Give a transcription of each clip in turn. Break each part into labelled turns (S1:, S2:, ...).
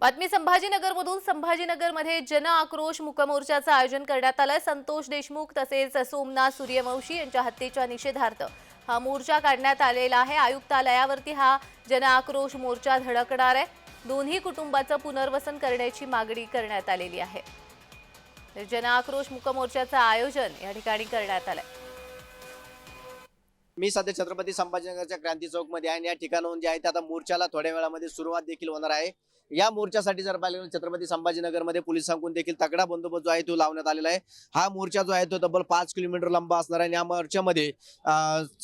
S1: बातमी संभाजीनगरमधून. संभाजीनगरमध्ये जन आक्रोश मुकमोर्चाचं आयोजन करण्यात आलंय. संतोष देशमुख तसेच सोमनाथ सूर्यवंशी यांच्या हत्येच्या निषेधार्थ हा मोर्चा काढण्यात आलेला आहे. आयुक्तालयावरती हा जन आक्रोश मोर्चा धडकणार आहे. दोन्ही कुटुंबाचं पुनर्वसन करण्याची मागणी करण्यात आलेली आहे. जन आक्रोश मुकमोर्चाचं आयोजन या ठिकाणी करण्यात आलंय.
S2: मी सध्या छत्रपती संभाजीनगरच्या क्रांती चौकमध्ये आहे आणि या ठिकाणाहून जे आहे ते आता मोर्चाला थोड्या वेळामध्ये सुरुवात देखील होणार आहे. या मोर्चासाठी जर पाहिलं गेलं छत्रपती संभाजीनगरमध्ये पोलिसांकडून देखील तगडा बंदोबस्त जो आहे तो लावण्यात आलेला आहे. हा मोर्चा जो आहे तो तब्बल पाच किलोमीटर लांब असणार आहे या मोर्चामध्ये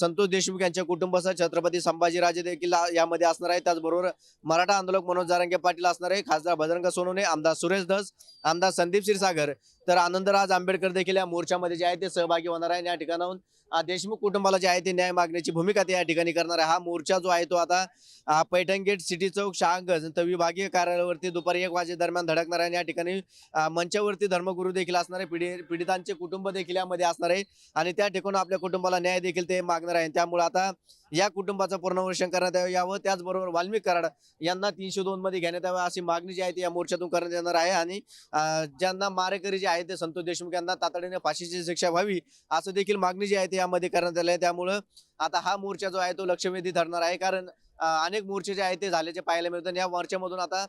S2: संतोष देशमुख यांच्या कुटुंबासह छत्रपती संभाजीराजे देखील यामध्ये असणार आहे. त्याचबरोबर मराठा आंदोलक मनोज जारंगे पाटील असणार आहे. खासदार भजरंग सोनवणे आमदार सुरेश धस आमदार संदीप क्षीरसागर तर आनंदराज आंबेडकर देखील या मोर्चामध्ये जे आहे ते सहभागी होणार आहे. या ठिकाणाहून देशमुख कुटुंबाला जे आहे ते न्याय मागण्याची भूमिका ते या ठिकाणी करणार आहे. हा मोर्चा जो आहे तो आता पैठण गेट सिटी चौक शहागंज तर विभागीय कार्यालयावरती दुपारी एक वाजे दरम्यान धडकणार आहे आणि या ठिकाणी मंचावरती धर्मगुरू देखील असणार आहे. पिढी पीडितांचे कुटुंब देखील यामध्ये असणार आहे. आणि त्या ठिकाणी आपल्या कुटुंबाला न्याय देखील ते मागणार आहे. त्यामुळे आता या कुटुंबाचं पुनर्वसन करण्यात यावं- त्याचबरोबर वाल्मिक कराड यांना तीनशे दोन मध्ये घेण्यात यावं अशी मागणी जी आहे ती या मोर्चातून करण्यात येणार आहे. आणि ज्यांना मारेकरी जे आहेत ते संतोष देशमुख यांना तातडीने फाशीची शिक्षा व्हावी असं देखील मागणी जी आहे ती यामध्ये करण्यात आली आहे. त्यामुळं आता हा मोर्चा जो आहे तो लक्षवेधी ठरणार आहे. कारण अनेक मोर्चे जे आहेत ते झाल्याचे पाहायला मिळतात आणि या मोर्चामधून आता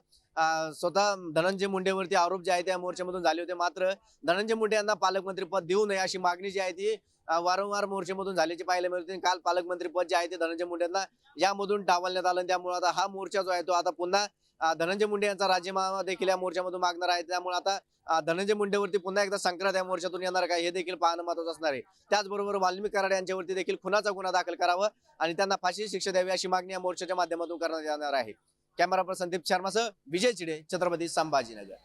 S2: स्वतः धनंजय मुंडेवरती आरोप जे आहे त्या मोर्चामधून झाले होते. मात्र धनंजय मुंडे यांना पालकमंत्री पद देऊ नये अशी मागणी जी आहे ती वारंवार मोर्चेमधून झाल्याची पाहायला मिळते. काल पालकमंत्री पद जे आहे ते धनंजय मुंडे यांना यामधून डावलण्यात आलं त्यामुळे आता हा मोर्चा जो आहे तो आता पुन्हा धनंजय मुंडे यांचा राजीनामा देखील या मोर्चामधून मागणार आहे. त्यामुळे आता धनंजय मुंडेवरती पुन्हा एकदा संक्रांत या मोर्चातून येणार का हे देखील पाहणं महत्वाचं असणार आहे. त्याचबरोबर वाल्मिक कराड यांच्यावरती देखील खुनाचा गुन्हा दाखल करावा आणि त्यांना फाशी शिक्षा द्यावी अशी मागणी या मोर्चाच्या माध्यमातून करण्यात येणार आहे. कॅमेरा पर्सन संदीप शर्मासह विजय चिडे छत्रपती संभाजीनगर.